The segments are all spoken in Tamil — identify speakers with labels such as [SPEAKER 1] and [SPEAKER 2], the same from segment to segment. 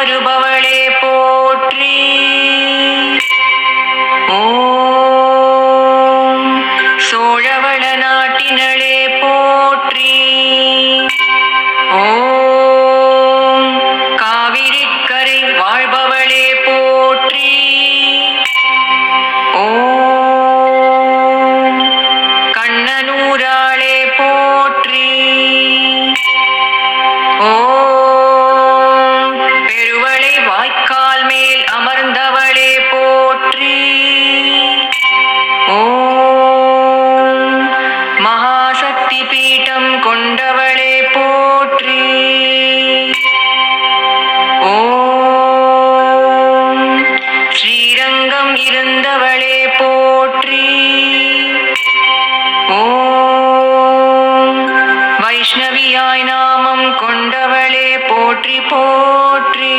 [SPEAKER 1] ഒരുപവളെ പോற்றி ഓം സോഴവള നാട്ടിനളെ പോற்றி ഓം போற்றி.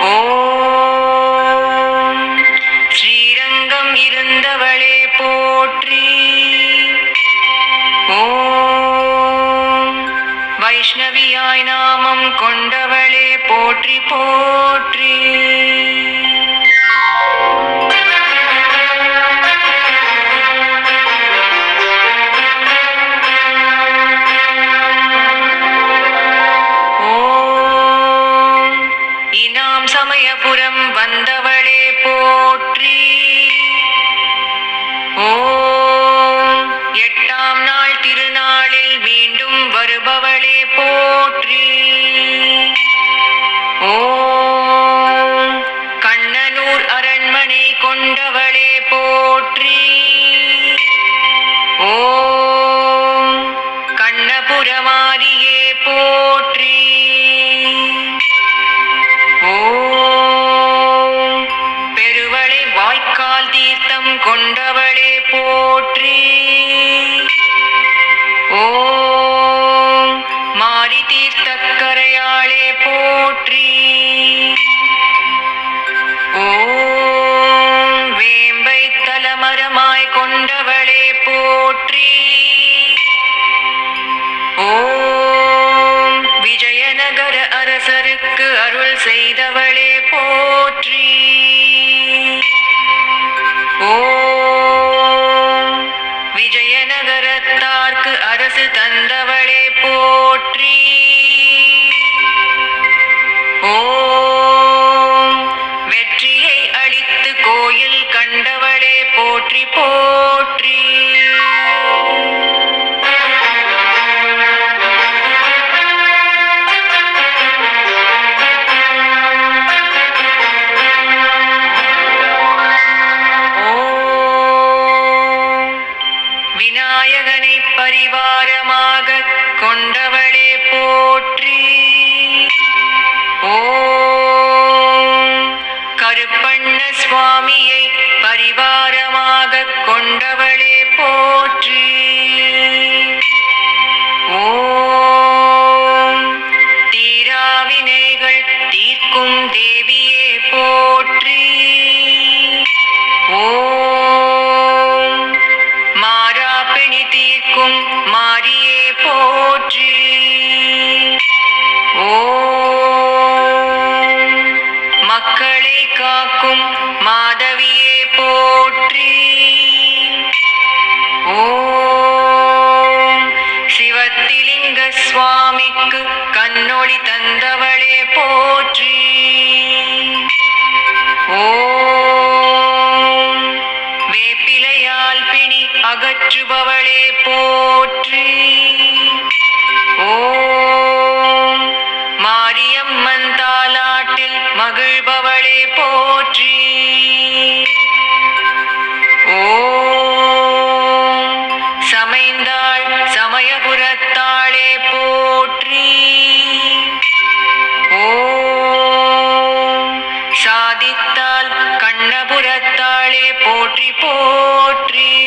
[SPEAKER 1] ஓம். ஸ்ரீரங்கம் இருந்தவளே போற்றி. ஓம். வைஷ்ணவியாய் நாமம் கொண்டவளே போற்றி போற்றி. சமயபுரம் வந்தவளே போற்றி. ஓம் எட்டாம் நாள் திருநாளில் மீண்டும் வருபவளே போற்றி. ஓம் கண்ணனூர் அரண்மனை கொண்டவளே போற்றி. தீர்த்தம் கொண்டவளே போற்றி. ஓம் மாரி தீர்த்தக்கரையாளே போற்றி. ஓம் வேம்பை தலமரமாய் கொண்டவளே போற்றி. ஓம் விஜயநகர அரசருக்கு அருள் செய்தவளே போற்றி. விஜயநகரத்தார்க்கு அரசு தந்தவளே போற்றி. ஓம். வெற்றியை அளித்து கோயில் கண்டவளே போற்றி போற்றி. பரிவாரமாக கொண்டவளே போற்றி. ஓம் கருப்பண்ண சுவாமியை பரிவாரமாக கொண்டவளே போற்றி. ஓம் தீராவினைகள் தீர்க்கும் தே சுவாமிக்கு கண்ணொளி தந்தவளே போற்றி. ஓம். வேப்பிலையால் பிணி அகற்றுபவளே போற்றி. சமைந்தாள் சமயபுரத்தாளே போற்றி. ஓ சாதித்தால் கண்ணபுரத்தாளே போற்றி போற்றி.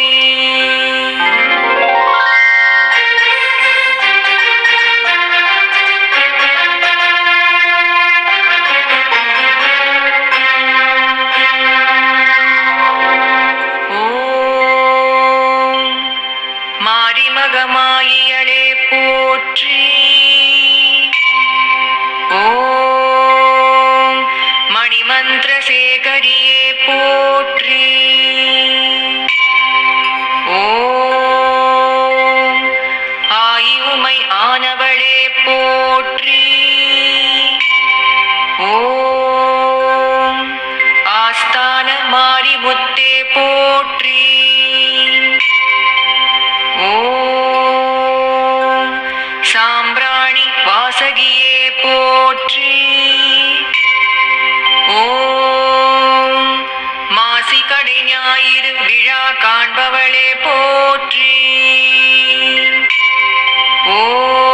[SPEAKER 1] தியாகமாயியலே போற்றி. ஓம் மணிமந்திர சேகரியே போற்றி. ஓம் ஆயுமை ஆனவளே போற்றி. ஓம் ஆஸ்தான மாரிமுத்தே போற்றி. ഞായിരും വിഴ കാൺപവളെ പോറ്റി. ഓ